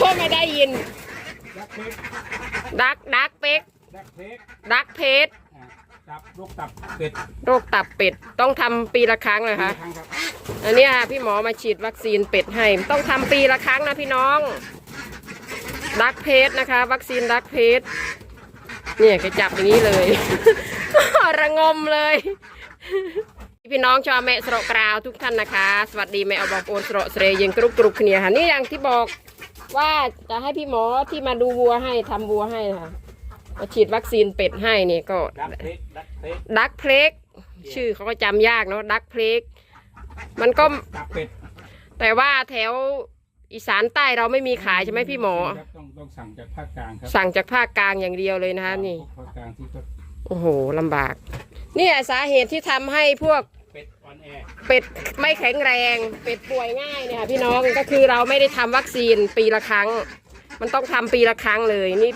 โอ้ไม่ได้ยินดักเพกดักดักเป็กดักเพกดักเพชรอ่าตับลูกตับเป็ดโรคตับเป็ดต้องทำปีละครั้งเลยคะครั้งครับอันเนี้ยพี่หมอมาฉีดวัคซีนเป็ดให้ ต้องทำปีละครั้งนะพี่น้อง ดักเพชรนะคะ วัคซีนดักเพชรเนี่ยแกจับอย่างนี้เลย ระงมเลย พี่น้องชาวแม่สระกราวทุกท่านนะคะ สวัสดีแม่เอาบอกโอนสระเสรยังกรุบกรุบเนี่ยค่ะนี่อย่างที่บอกว่าจะให้พี่หมอที่มาดูวัวให้ทำวัวให้นะคะมาฉีดวัคซีนเป็ดให้นี่ก็ดักเพกดักเพกดักเพลกชื่อเขาก็จำยากเนาะดักเพลกมันก็ตับเป็ดแต่ว่าแถวอีสานใต้เราไม่มีขายใช่ไหมพี่หมอครับต้องต้องสั่งจากภาคกลางครับสั่งจากภาคกลางอย่างเดียวเลยนะคะนี่ภาคกลางที่ก็โอ้โหลำบากเนี่ยสาเหตุที่ทำให้พวก เป็ดออนแอร์เป็ดไม่แข็งแรง เป็ดป่วยง่ายเนี่ยค่ะพี่น้องก็คือเราไม่ได้ทำวัคซีนปีละครั้ง มันต้องทำปีละครั้งเลยนี่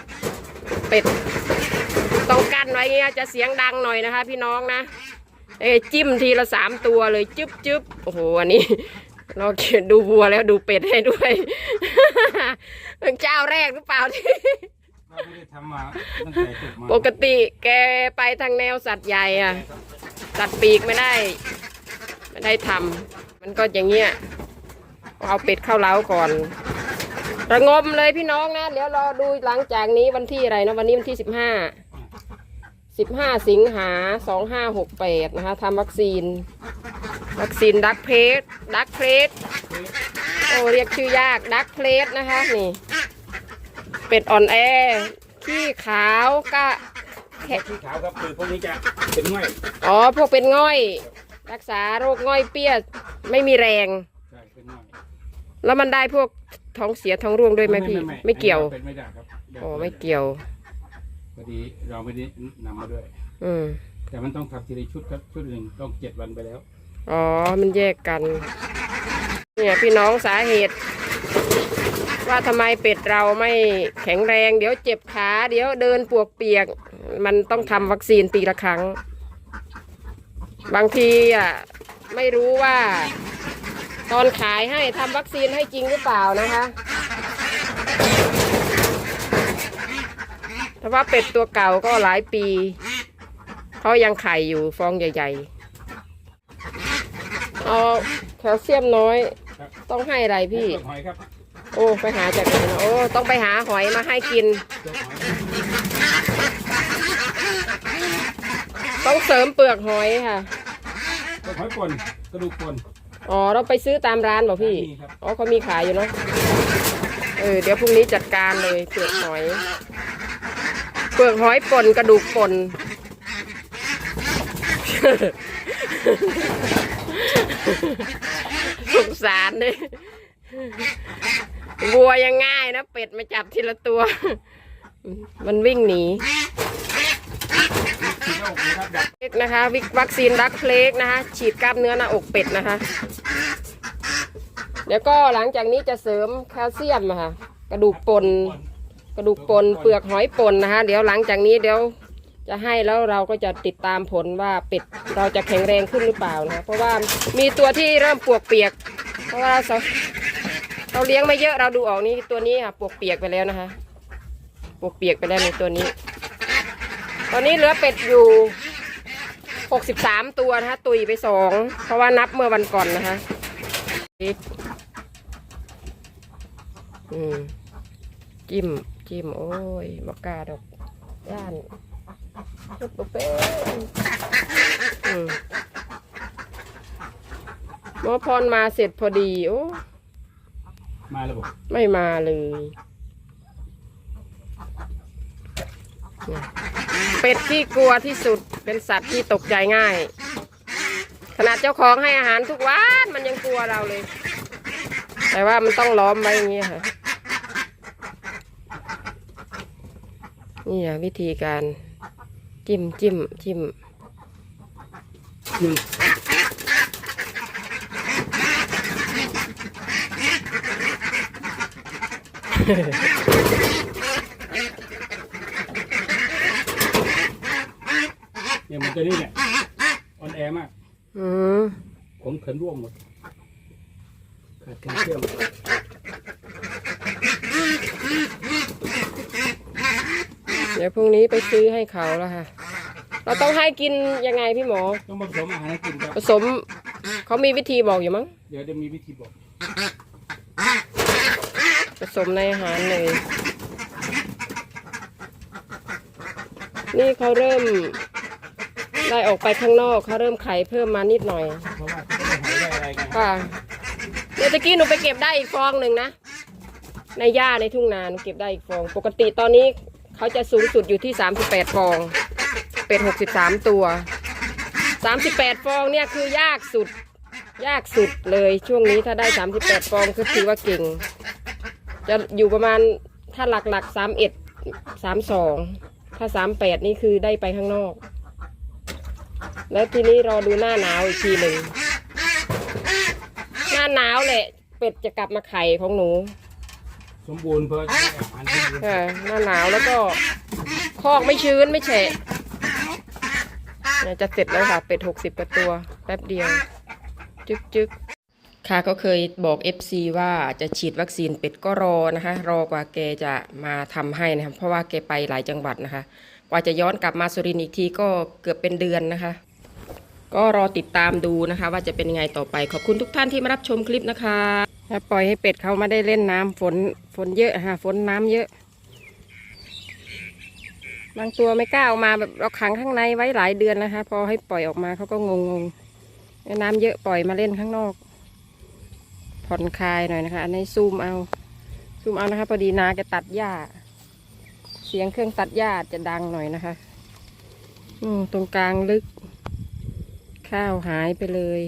เป็ดต้องกั้นไว้เงี้ยจะเสียงดังหน่อยนะคะ พี่น้องนะเอ้ยจิ้มทีละสามตัวเลยจึ๊บจึ๊บโอ้โหอันนี้เราดูวัวแล้วดูเป็ดให้ด้วยเจ้าแรกหรือเปล่าที่เราไม่ได้ทำมาตั้งแต่จบมาปกติแกไปทางแนวสัตว์ใหญ่อะสัตว์ปีกไม่ได้ ไม่ได้ทำมันก็อย่างเงี้ยเอาเป็ดเข้าเล้าก่อน ระงมเลยพี่น้องนะเดี๋ยวรอดูหลังจากนี้วันที่อะไรนะวันนี้วันที่สิบห้าสิบห้าสิงหาสองห้าหกแปดนะคะทำวัคซีน วัคซีนดักเพลสดักเพลสโอ้เรียกชื่อยากดักเพลสนะคะนี่ เป็ดอ่อนแอขี้ขาวก็แค่ที่ขาวครับคือพวกนี้จะเป็นง่อย อ๋อ พวกเป็นง่อย รักษาโรคง่อยเปี้ย ไม่มีแรง ใช่เป็นง่อยแล้วมันได้พวกท้องเสียท้องร่วงด้วยไหมพี่ ไม่เกี่ยว เป็นไม่ได้ครับโอ้ไม่เกี่ยว พอดีเราไม่ได้นำมาด้วย อืม แต่มันต้องทำทีละชุดครับชุดหนึ่งต้องเจ็ดวันไปแล้ว อ๋อ มันแยกกัน เนี่ยพี่น้องสาเหตุ ว่าทำไมเป็ดเราไม่แข็งแรง เดี๋ยวเจ็บขา เดี๋ยวเดินปวกเปียก มันต้องทำวัคซีนปีละครั้ง บางทีอะไม่รู้ว่า ตอนขายให้ทำวัคซีนให้จริงหรือเปล่านะคะแต่ว่าเป็ดตัวเก่าก็หลายปีเขายังไข่อยู่ฟองใหญ่ๆเอาแคลเซียมน้อยครับต้องให้อะไรพี่เปลือกหอยครับโอ้ ไปหาจากไหนเนอะโอ้ ต้องไปหาหอยมาให้กินเปลือกหอย ต้องเสริมเปลือกหอยค่ะเปลือกหอยป่นกระดูกป่นอ๋อ เราไปซื้อตามร้านบอกพี่มีครับอ๋อเขามีขายอยู่เนาะ เออ เดี๋ยวพรุ่งนี้จัดการเลยเปลือกหอย เปลือกหอยป่นกระดูกป่น สงสารเลยวัวยังง่ายนะ เป็ดมาจับทีละตัว มันวิ่งหนีที่โลก นะครับดักเล็กนะคะวิกวัคซีนรักเพลกนะคะ ฉีดกล้ามเนื้อหน้าอกเป็ดนะคะ เดี๋ยวก็หลังจากนี้จะเสริมแคลเซียมอะค่ะกระดูกปนกระดูกปนเปลือกหอยปนนะคะ เดี๋ยวหลังจากนี้เดี๋ยวจะให้แล้วเราก็จะติดตามผลว่าเป็ดเราจะแข็งแรงขึ้นหรือเปล่านะะเพราะว่ามีตัวที่เริ่มปวกเปียก เพราะว่าเราเราเลี้ยงไม่เยอะเราดูออกนี่ตัวนี้ค่ะปวกเปียกไปแล้วนะคะ ปวกเปียกไปแล้วในตัวนี้ ตอนนี้เหลือเป็ดอยู่หกสิบสามตัวนะคะตุยไปสองเพราะว่านับเมื่อวันก่อนนะคะอืมจิ้มจิ้มโอ้ยบอกกล้าดอกย่านชุดบุฟเฟ่อืมหมอพรมาเสร็จพอดีโอ้มาแล้วบอกไม่มาเลย เป็ดที่กลัวที่สุดเป็นสัตว์ที่ตกใจง่าย ขนาดเจ้าของให้อาหารทุกวันมันยังกลัวเราเลย แต่ว่ามันต้องล้อมไว้อย่างนี้ค่ะนี่อะวิธีการจิ้มจิ้มจิ้มี่ยมันจะนี่เนี่ยอ่อนแอมาก อืมขนเขินร่วงหมด ขาดการเชื่อมเดี๋ยวพรุ่งนี้ไปซื้อให้เขาแล้วค่ะ เราต้องให้กินยังไงพี่หมอ ต้องผสมอาหารให้กินครับ ผสมเขามีวิธีบอกอยู่มั้ง เดี๋ยวจะมีวิธีบอก ผสมในอาหารเลย นี่เขาเริ่ม ได้ออกไปข้างนอกเขาเริ่มไข่เพิ่มมานิดหน่อย เพราะว่าเขาไม่ได้หายได้อะไรไงค่ะเดี๋ยวตะกี้หนูไปเก็บได้อีกฟองหนึ่งนะ ในหญ้าในทุ่งนาหนูเก็บได้อีกฟอง ปกติตอนนี้เขาจะสูงสุดอยู่ที่สามสิบแปดฟอง เป็ดหกสิบสามตัวสามสิบแปดฟองเนี่ยคือยากสุด ยากสุดเลยช่วงนี้ถ้าได้สามสิบแปดฟองก็ถือว่าเก่ง จะอยู่ประมาณถ้าหลักหลักสามเอ็ดสามสองถ้าสามแปดนี่คือได้ไปข้างนอก แล้วทีนี้รอดูหน้าหนาวอีกทีหนึ่ง หน้าหนาวแหละ เป็ดจะกลับมาไข่ของหนู สมบูรณ์เพื่อจะได้อาหารที่ดีค่ะหน้าหนาวแล้วก็คอกไม่ชื้นไม่แฉะเนี่ยจะเสร็จแล้วค่ะ เป็ดหกสิบกว่าตัว แป๊บเดียว จึกจึกค่ะก็เคยบอก FC ว่าจะฉีดวัคซีนเป็ดก็รอนะคะ รอกว่าแกจะมาทำให้นะคะเพราะว่าแกไปหลายจังหวัดนะคะ กว่าจะย้อนกลับมาสุรินทร์อีกทีก็เกือบเป็นเดือนนะคะ ก็รอติดตามดูนะคะ ว่าจะเป็นยังไงต่อไป ขอบคุณทุกท่านที่มารับชมคลิปนะคะ ถ้าปล่อยให้เป็ดเขามาได้เล่นน้ำฝนฝนเยอะค่ะฝนน้ำเยอะ บางตัวไม่กล้าออกมาแบบเราขังข้างในไว้หลายเดือนนะคะ พอให้ปล่อยออกมาเขาก็งงงๆน้ำเยอะปล่อยมาเล่นข้างนอก ผ่อนคลายหน่อยนะคะ อันนี้ซูมเอา ซูมเอานะคะพอดีนาจะตัดหญ้า เสียงเครื่องตัดหญ้าจะดังหน่อยนะคะ อืมตรงกลางลึก ข้าวหายไปเลย